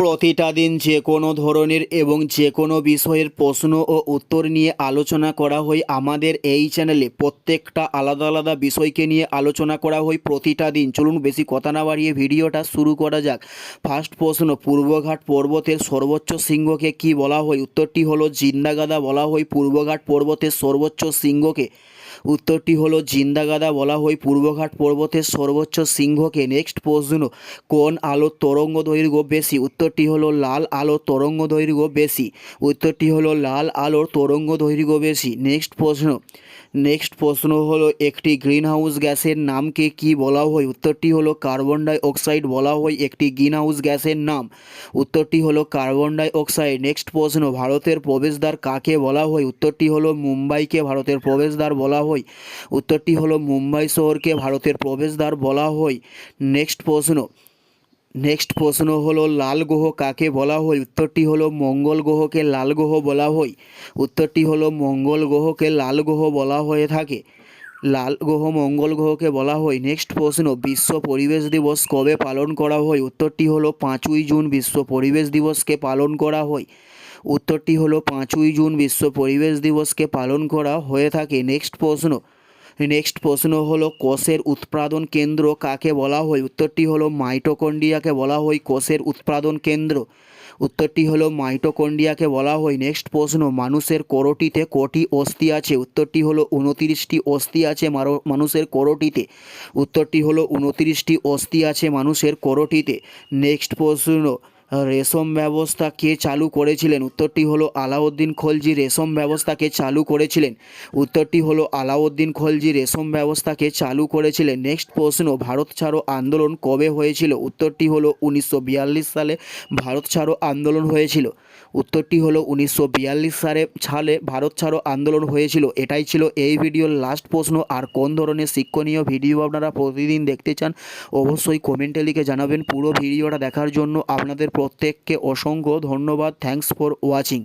প্রতিটা দিন যে কোনো ধরনের এবং যে কোনো বিষয়ের প্রশ্ন ও উত্তর নিয়ে আলোচনা করা হয় আমাদের এই চ্যানেলে। প্রত্যেকটা আলাদা আলাদা বিষয়কে নিয়ে আলোচনা করা হয় প্রতিটা দিন। চলুন বেশি কথা না বাড়িয়ে ভিডিওটা শুরু করা যাক। ফার্স্ট প্রশ্ন, পূর্বঘাট পর্বতের সর্বোচ্চ শৃঙ্গকে কি বলা হয়? উত্তরটি হলো জিন্দাগাদা বলা হয় পূর্বঘাট পর্বতের সর্বোচ্চ শৃঙ্গকে। উত্তরটি হলো জিন্দাগাদা বলা হয় পূর্বঘাট পর্বতের সর্বোচ্চ সিংহকে নেক্সট প্রশ্ন, কোন আলোর তরঙ্গ দৈর্ঘ্য বেশি উত্তরটি হলো লাল আলোর তরঙ্গ দৈর্ঘ্য বেশি। উত্তরটি হলো লাল আলোর তরঙ্গ দৈর্ঘ্য বেশি। নেক্সট প্রশ্ন। নেক্সট প্রশ্ন হলো একটি গ্রিন হাউস গ্যাসের নামকে কি বলা হয়? উত্তরটি হলো কার্বন ডাই অক্সাইড বলা হয় একটি গ্রিন হাউস গ্যাসের নাম। উত্তরটি হলো কার্বন ডাই অক্সাইড নেক্সট প্রশ্ন। ভারতের প্রবেশদ্বার কাকে বলা হয়? উত্তরটি হলো মুম্বাইকে ভারতের প্রবেশদ্বার বলা হয়। উত্তরটি হলো মুম্বাই শহরকে ভারতের প্রবেশদ্বার বলা হয়। নেক্সট প্রশ্ন। নেক্সট প্রশ্ন হলো, লাল গ্রহ কাকে বলা হয়? উত্তরটি হলো, মঙ্গল গ্রহকে লাল গ্রহ বলা হয়। উত্তরটি হলো, মঙ্গল গ্রহকে লাল গ্রহ বলা হয়ে থাকে। লাল গ্রহ মঙ্গল গ্রহকে বলা হয়। নেক্সট প্রশ্ন, বিশ্ব পরিবেশ দিবস কবে পালন করা হয়? উত্তরটি হলো, পাঁচই জুন বিশ্ব পরিবেশ দিবসকে পালন করা হয়। উত্তরটি হলো, পাঁচই জুন বিশ্ব পরিবেশ দিবসকে পালন করা হয়ে থাকে। নেক্সট প্রশ্ন নেক্সট প্রশ্ন হলো, কোষের উৎপাদন কেন্দ্র কাকে বলা হয়? উত্তরটি হলো মাইটোকন্ডিয়াকে বলা হয় কোষের উৎপাদন কেন্দ্র। উত্তরটি হলো মাইটোকন্ডিয়াকে বলা হয়। নেক্সট প্রশ্ন, মানুষের করটিতে কটি অস্থি আছে? উত্তরটি হলো, উনতিরিশটি অস্থি আছে মানুষের করটিতে। উত্তরটি হলো, উনতিরিশটি অস্থি আছে মানুষের করটিতে। নেক্সট প্রশ্ন রেশম ব্যবস্থা কে চালু করেছিলেন? উত্তরটি হলো আলাউদ্দিন খলজি, রেশম ব্যবস্থাকে চালু করেছিলেন? উত্তরটি হলো আলাউদ্দিন খলজি, রেশম ব্যবস্থাকে চালু করেছিলেন? নেক্সট প্রশ্ন, ভারত ছাড়ো আন্দোলন কবে হয়েছিল? উত্তরটি হলো উনিশশো বিয়াল্লিশ সালে ভারত ছাড়ো আন্দোলন হয়েছিল। উত্তরটি হলো উনিশশো বিয়াল্লিশ সালে সালে ভারত ছাড়ো আন্দোলন হয়েছিল। এটাই ছিল এই ভিডিওর লাস্ট প্রশ্ন। আর কোন ধরনের শিক্ষণীয় ভিডিও আপনারা প্রতিদিন দেখতে চান, অবশ্যই কমেন্টে লিখে জানাবেন। পুরো ভিডিওটা দেখার জন্য আপনাদের প্রত্যেককে অসংখ্য ধন্যবাদ। Thanks for watching